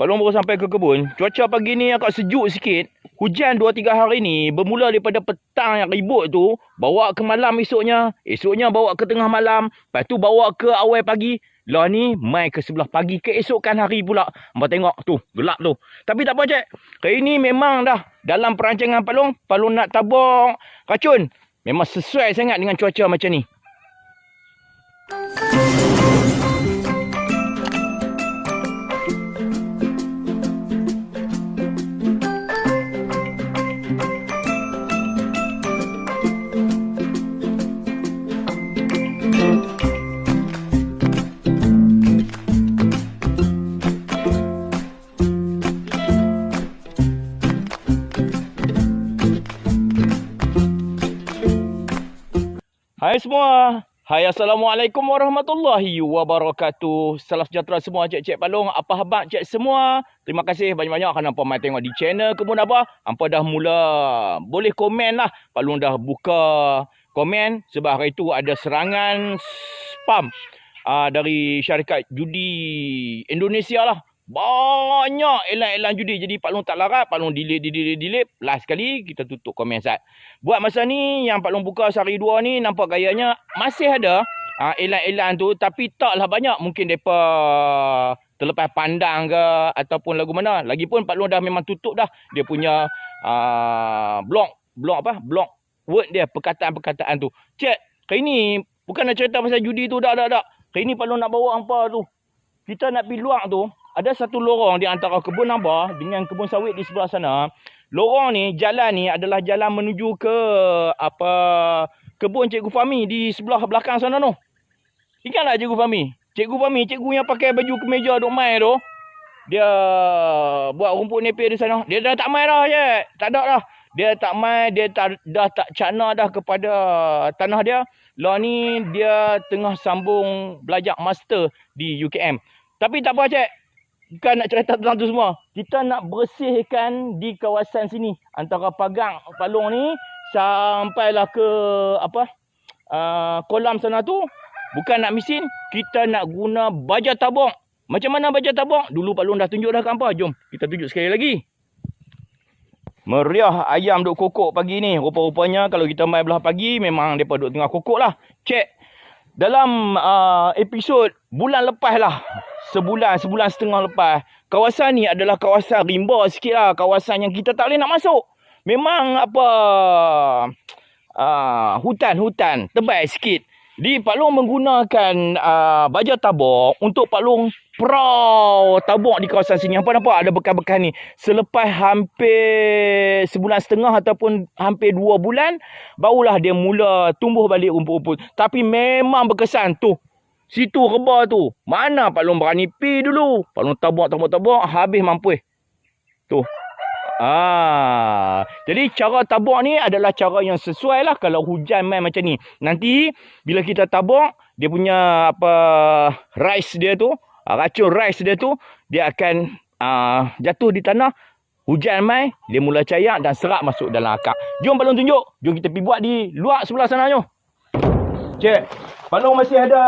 Long baru sampai ke kebun. Cuaca pagi ni agak sejuk sikit. Hujan 2-3 hari ni bermula daripada petang yang ribut tu. Bawa ke malam esoknya. Esoknya bawa ke tengah malam. Lepas tu bawa ke awal pagi. Lah ni mai ke sebelah pagi keesokan hari pula. Hampa tengok tu gelap tu. Tapi tak apa cik. Kali ni memang dah dalam perancangan Pak Long. Pak Long nak tabung racun. Memang sesuai sangat dengan cuaca macam ni. Semua. Hai Assalamualaikum warahmatullahi wabarakatuh. Salam sejahtera semua cik-cik palung. Apa khabar cik semua? Terima kasih banyak-banyak kerana hampa mai tengok di channel Kebun Abah. Hampa dah mula boleh komen lah. Palung dah buka komen sebab hari itu ada serangan spam uh, dari syarikat judi Indonesia lah. Banyak elan-elan judi. Jadi Pak Long tak larat. Pak Long delete, delete, delete. Last sekali kita tutup komen Zat. Buat masa ni yang Pak Long buka sehari dua ni nampak gayanya masih ada uh, elan-elan tu. Tapi taklah banyak. Mungkin mereka terlepas pandang ke ataupun lagu mana. Lagipun Pak Long dah memang tutup dah. Dia punya uh, blog. Blog apa? Blog word dia. Perkataan-perkataan tu. Cik, kali ni bukan nak cerita pasal judi tu. Tak, tak, tak. Kali ni Pak Long nak bawa hampa tu. Kita nak pergi luar tu ada satu lorong di antara kebun nabah dengan kebun sawit di sebelah sana. Lorong ni, jalan ni adalah jalan menuju ke apa kebun Cikgu Fami di sebelah belakang sana tu. Ingat tak Cikgu Fami? Cikgu Fami, cikgu yang pakai baju kemeja duk main tu. Dia buat rumput nepir di sana. Dia dah tak main dah, je. Tak ada dah. Dia tak main, dia tak, dah tak cakna dah kepada tanah dia. Lah ni dia tengah sambung belajar master di UKM. Tapi tak apa, cik bukan nak cerita tentang tu semua. Kita nak bersihkan di kawasan sini antara pagang palung ni sampailah ke apa uh, kolam sana tu. Bukan nak mesin, kita nak guna baja tabung. Macam mana baja tabung? Dulu Pak Long dah tunjuk dah apa? Jom kita tunjuk sekali lagi. Meriah ayam duk kokok pagi ni. Rupa-rupanya kalau kita main belah pagi memang depa duk tengah kokok lah. Cek dalam uh, episod bulan lepas lah sebulan sebulan setengah lepas kawasan ni adalah kawasan rimba sikit lah kawasan yang kita tak boleh nak masuk memang apa uh, hutan-hutan tebal sikit di Pak Long menggunakan uh, baja tabung untuk Pak Long perau tabung di kawasan sini. Apa nampak ada bekas-bekas ni. Selepas hampir sebulan setengah ataupun hampir dua bulan, barulah dia mula tumbuh balik rumput-rumput. Tapi memang berkesan tu. Situ reba tu. Mana Pak Long berani pi dulu. Pak Long tabung, tabung, tabung. Habis mampu. Tu. Ah, jadi cara tabung ni adalah cara yang sesuai lah kalau hujan main macam ni. Nanti bila kita tabung, dia punya apa rice dia tu, ah, racun rice dia tu, dia akan uh, jatuh di tanah. Hujan mai, dia mula cair dan serak masuk dalam akar. Jom balon tunjuk. Jom kita pergi buat di luar sebelah sana jom. Cik, balon masih ada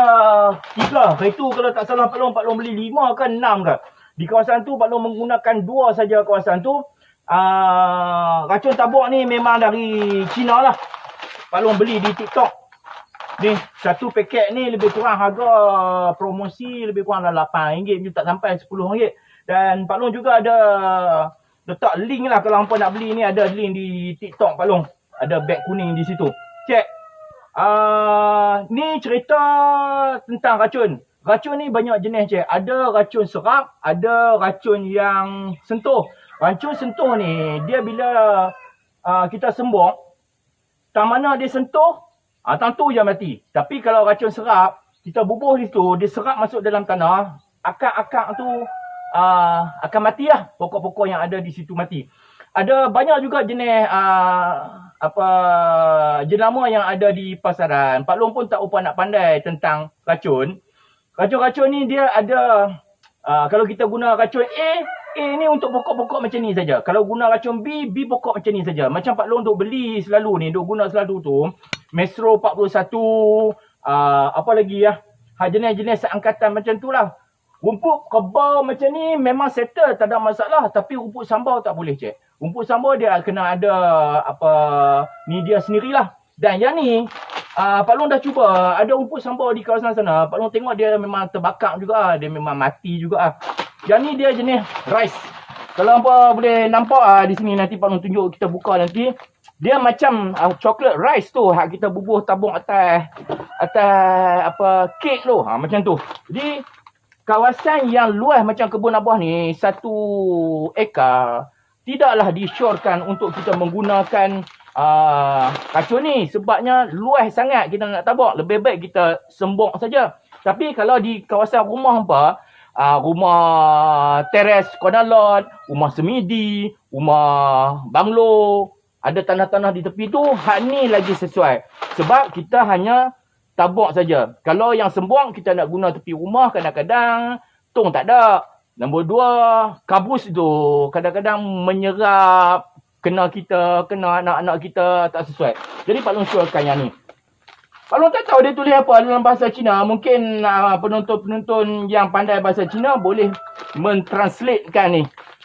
tiga. Itu kalau tak salah balon, balon beli lima ke enam ke. Di kawasan tu balon menggunakan dua saja kawasan tu uh, racun tabuk ni memang dari China lah. Pak Long beli di TikTok. Ni, satu paket ni lebih kurang harga promosi lebih kurang dalam RM8 macam tak sampai RM10. Dan Pak Long juga ada letak link lah kalau hampa nak beli ni ada link di TikTok Pak Long. Ada beg kuning di situ. Cek. Uh, ni cerita tentang racun. Racun ni banyak jenis cek. Ada racun serap, ada racun yang sentuh. Racun sentuh ni, dia bila uh, kita sembur, tak mana dia sentuh, uh, tang tu je mati. Tapi kalau racun serap, kita bubuh di situ, dia serap masuk dalam tanah, akak-akak tu uh, akan mati lah. Pokok-pokok yang ada di situ mati. Ada banyak juga jenis uh, apa jenama yang ada di pasaran. Pak Long pun tak upah nak pandai tentang racun. Racun-racun ni dia ada, uh, kalau kita guna racun A, A ni untuk pokok-pokok macam ni saja. Kalau guna racun B, B pokok macam ni saja. Macam Pak Long duk beli selalu ni, duk guna selalu tu. Metro 41, uh, apa lagi ya. Ha, jenis-jenis seangkatan macam tu lah. Rumput kebau macam ni memang settle tak ada masalah tapi rumput sambal tak boleh cek. Rumput sambal dia kena ada apa ni dia sendirilah. Dan yang ni uh, Pak Long dah cuba ada rumput sambal di kawasan sana. Pak Long tengok dia memang terbakar juga, dia memang mati juga. Yang ni dia jenis rice. Kalau apa boleh nampak ah di sini nanti Pak Long tunjuk kita buka nanti. Dia macam uh, chocolate rice tu hak kita bubuh tabung atas atas apa kek tu. Ha macam tu. Jadi kawasan yang luas macam kebun abah ni satu ekar tidaklah disyorkan untuk kita menggunakan uh, kacun ni. Sebabnya luas sangat kita nak tabak. Lebih baik kita sembok saja. Tapi kalau di kawasan rumah apa? Uh, rumah teres corner lot rumah semidi rumah banglo. Ada tanah-tanah di tepi tu hak ni lagi sesuai. Sebab kita hanya tabak saja. Kalau yang sembuang kita nak guna tepi rumah kadang-kadang tong tak ada. Nombor dua, kabus tu kadang-kadang menyerap kena kita, kena anak-anak kita tak sesuai. Jadi Pak Long syorkan yang ni. Pak Long tak tahu dia tulis apa dalam bahasa Cina. Mungkin uh, penonton-penonton yang pandai bahasa Cina boleh mentranslatekan ni.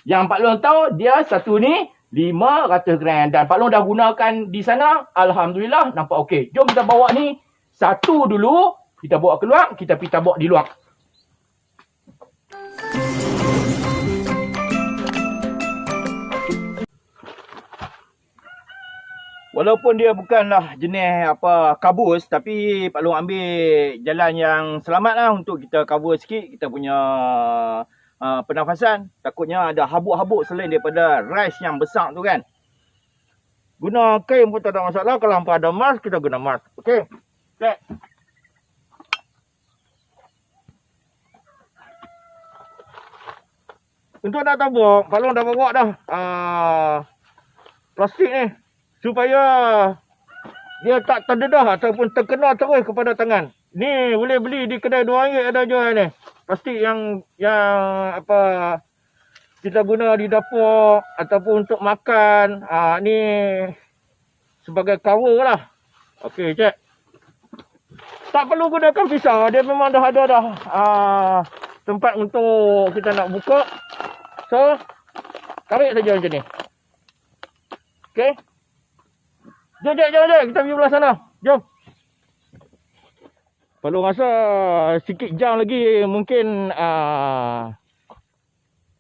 Yang Pak Long tahu dia satu ni 500 gram. Dan Pak Long dah gunakan di sana. Alhamdulillah nampak okey. Jom kita bawa ni satu dulu, kita bawa keluar, kita pergi tabak di luar. Walaupun dia bukanlah jenis apa kabus tapi Pak Long ambil jalan yang selamat lah untuk kita cover sikit kita punya uh, pernafasan. Takutnya ada habuk-habuk selain daripada rice yang besar tu kan. Guna kain pun tak ada masalah. Kalau hampa ada mask, kita guna mask. Okay. Cek. Untuk nak tabuk, kalau dah bawa dah uh, plastik ni supaya dia tak terdedah ataupun terkena terus kepada tangan. Ni boleh beli di kedai RM2 ada jual ni. Plastik yang yang apa kita guna di dapur ataupun untuk makan. Uh, ni sebagai cover lah. Okey, cek tak perlu gunakan pisau. Dia memang dah ada dah uh, tempat untuk kita nak buka. So, tarik saja macam ni. Okay. Jom, jom, jom, jom. Kita pergi belah sana. Jom. Perlu rasa sikit jam lagi mungkin uh,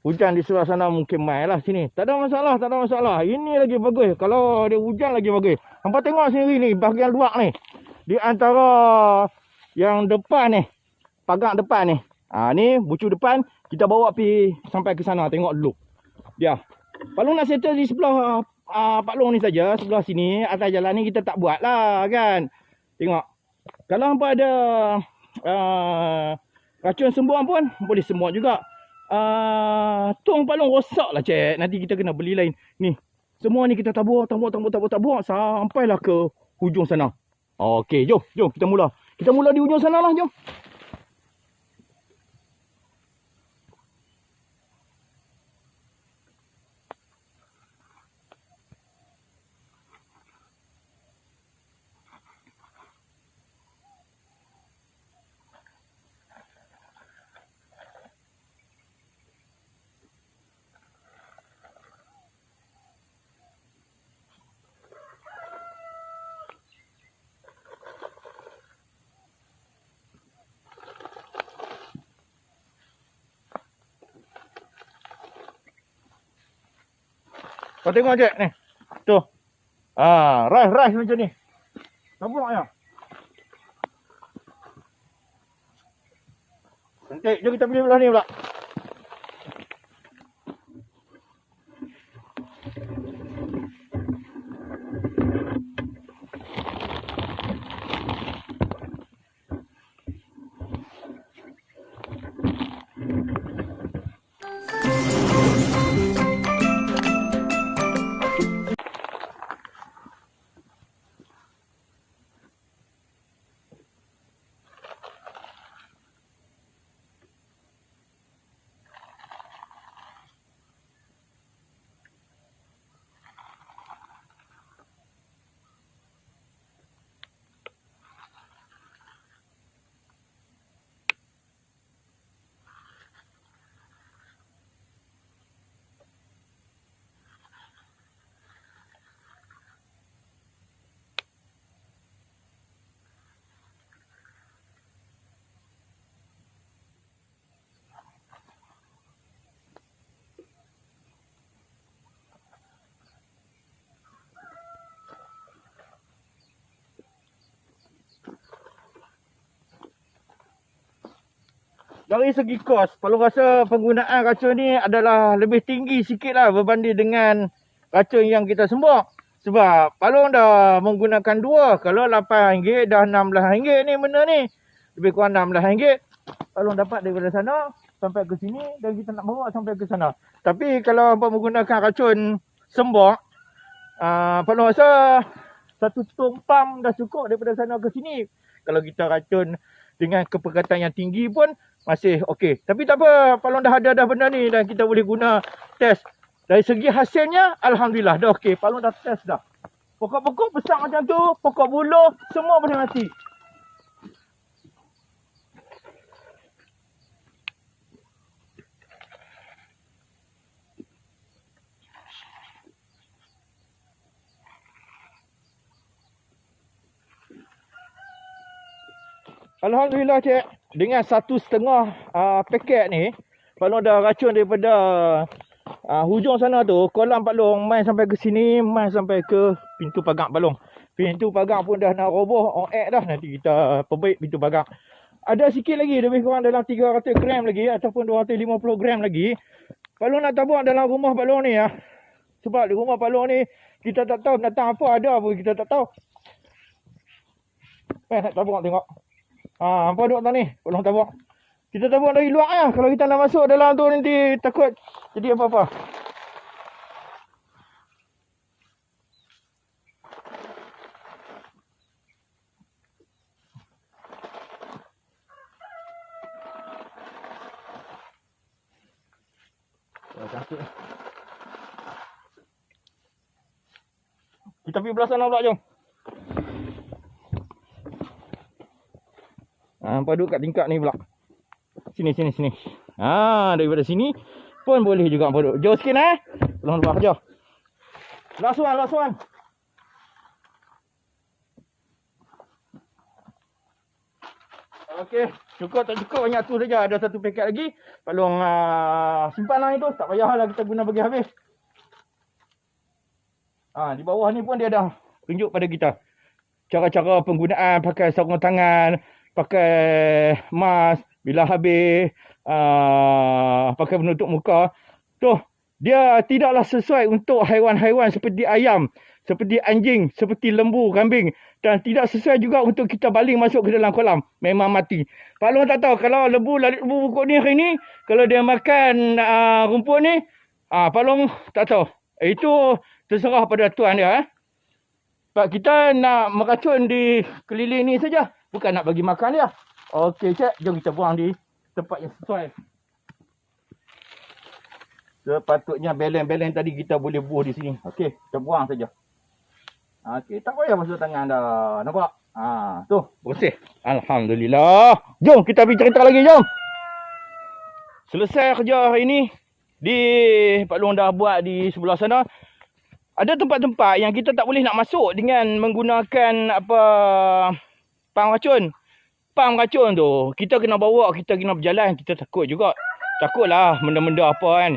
hujan di sebelah sana mungkin mai lah sini. Tak ada masalah, tak ada masalah. Ini lagi bagus. Kalau dia hujan lagi bagus. Hampa tengok sendiri ni bahagian luar ni di antara yang depan ni pagar depan ni ha, ni bucu depan kita bawa pi sampai ke sana tengok dulu Pak Long nak settle di sebelah uh, Pak Long ni saja sebelah sini atas jalan ni kita tak buat lah kan? Tengok. Kalau hampa ada uh, racun sembuhan pun boleh sembuh juga. Uh, tong Pak Long rosak lah cik. Nanti kita kena beli lain. Ni semua ni kita tabur tabur tabur tabur tabur sampailah ke hujung sana. Okey, jom, jom kita mula. Kita mula di ujung sana lah, jom. Kau tengok je ni. Tu. Ah, rise rise macam ni. Nampak ya? Cantik. Jom kita pergi belah ni pula. Dari segi kos, Palung rasa penggunaan racun ni adalah lebih tinggi sikit lah berbanding dengan racun yang kita sembah. Sebab Palung dah menggunakan dua. Kalau RM8 dah RM16 ni benda ni. Lebih kurang RM16. Palung dapat daripada sana sampai ke sini dan kita nak bawa sampai ke sana. Tapi kalau hampa menggunakan racun sembah, uh, Palung rasa satu tumpam dah cukup daripada sana ke sini. Kalau kita racun dengan kepekatan yang tinggi pun masih okey. Tapi tak apa, kalau dah ada dah benda ni dan kita boleh guna test. Dari segi hasilnya, Alhamdulillah dah okey. Kalau dah test dah. Pokok-pokok besar macam tu, pokok buluh, semua boleh mati. Alhamdulillah cik. Dengan satu setengah uh, paket ni. Kalau dah racun daripada uh, hujung sana tu. Kolam palung main sampai ke sini. Main sampai ke pintu pagar palung. Pintu pagar pun dah nak roboh. On air dah. Nanti kita perbaik pintu pagar. Ada sikit lagi. Lebih kurang dalam 300 gram lagi. Ataupun 250 gram lagi. Kalau nak tabung dalam rumah palung ni ya. Sebab di rumah palung ni. Kita tak tahu datang apa ada pun. Kita tak tahu. Eh nak tabung tengok. Ha, apa duk tang ni? Tolong tabung. Kita tabung dari luar ya. Kalau kita nak masuk dalam tu nanti takut jadi apa-apa. Kita pergi belah sana pula jom. Ha, padu kat tingkap ni pula. Sini, sini, sini. Ha, daripada sini pun boleh juga padu. Jauh sikit eh. Tolong luar jauh. Last one, last one. Okey, cukup tak cukup banyak tu saja. Ada satu paket lagi. Tolong uh, simpan lah itu. Tak payahlah kita guna bagi habis. Ha, di bawah ni pun dia dah tunjuk pada kita. Cara-cara penggunaan pakai sarung tangan, pakai mask bila habis uh, pakai penutup muka. Tu dia tidaklah sesuai untuk haiwan-haiwan seperti ayam seperti anjing seperti lembu kambing. Dan tidak sesuai juga untuk kita baling masuk ke dalam kolam. Memang mati. Pak Long tak tahu kalau lembu lalit lembu pokok ni hari ni kalau dia makan uh, rumput ni uh, Pak Long tak tahu. Itu terserah pada tuan dia eh. Sebab kita nak meracun di keliling ni saja. Bukan nak bagi makan dia. Okey, cik. Jom kita buang di tempat yang sesuai. Sepatutnya belen-belen tadi kita boleh buah di sini. Okey, kita buang saja. Okey, tak payah masuk tangan dah. Nampak? Ha, tu, bersih. Alhamdulillah. Jom kita pergi cerita lagi, jom. Selesai kerja hari ini di Pak Long dah buat di sebelah sana. Ada tempat-tempat yang kita tak boleh nak masuk dengan menggunakan apa pam racun. Pam racun tu, kita kena bawa, kita kena berjalan, kita takut juga. Takutlah benda-benda apa kan.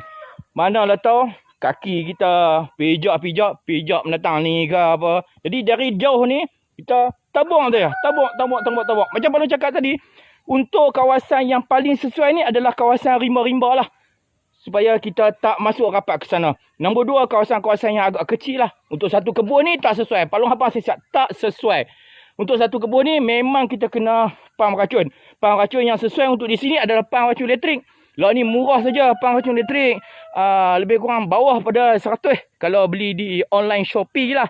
Mana lah tahu kaki kita pijak-pijak, pijak menatang ni ke apa. Jadi dari jauh ni, kita tabung dia. Tabung, tabung, tabung, tabung. Macam Pak cakap tadi, untuk kawasan yang paling sesuai ni adalah kawasan rimba-rimba lah. Supaya kita tak masuk rapat ke sana. Nombor dua, kawasan-kawasan yang agak kecil lah. Untuk satu kebun ni tak sesuai. Palung apa saya tak sesuai. Untuk satu kebun ni memang kita kena pam racun. Pam racun yang sesuai untuk di sini adalah pam racun elektrik. Lah ni murah saja pam racun elektrik. Uh, lebih kurang bawah pada 100 kalau beli di online Shopee lah.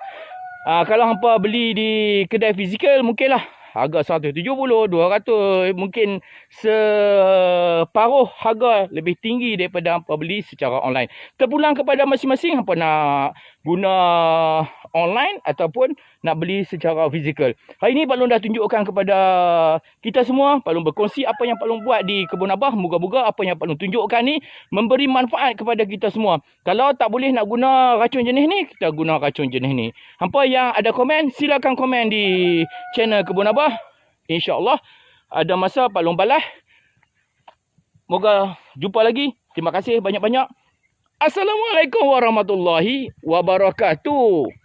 Uh, kalau hampa beli di kedai fizikal mungkinlah harga 170, 200 mungkin separuh harga lebih tinggi daripada hampa beli secara online. Terpulang kepada masing-masing hampa nak guna online ataupun nak beli secara fizikal. Hari ini Pak Long dah tunjukkan kepada kita semua, Pak Long berkongsi apa yang Pak Long buat di Kebun Abah. Moga-moga apa yang Pak Long tunjukkan ni memberi manfaat kepada kita semua. Kalau tak boleh nak guna racun jenis ni, kita guna racun jenis ni. Hampa yang ada komen, silakan komen di channel Kebun Abah. InsyaAllah ada masa Pak Long balas. Moga jumpa lagi. Terima kasih banyak-banyak. Assalamualaikum warahmatullahi wabarakatuh.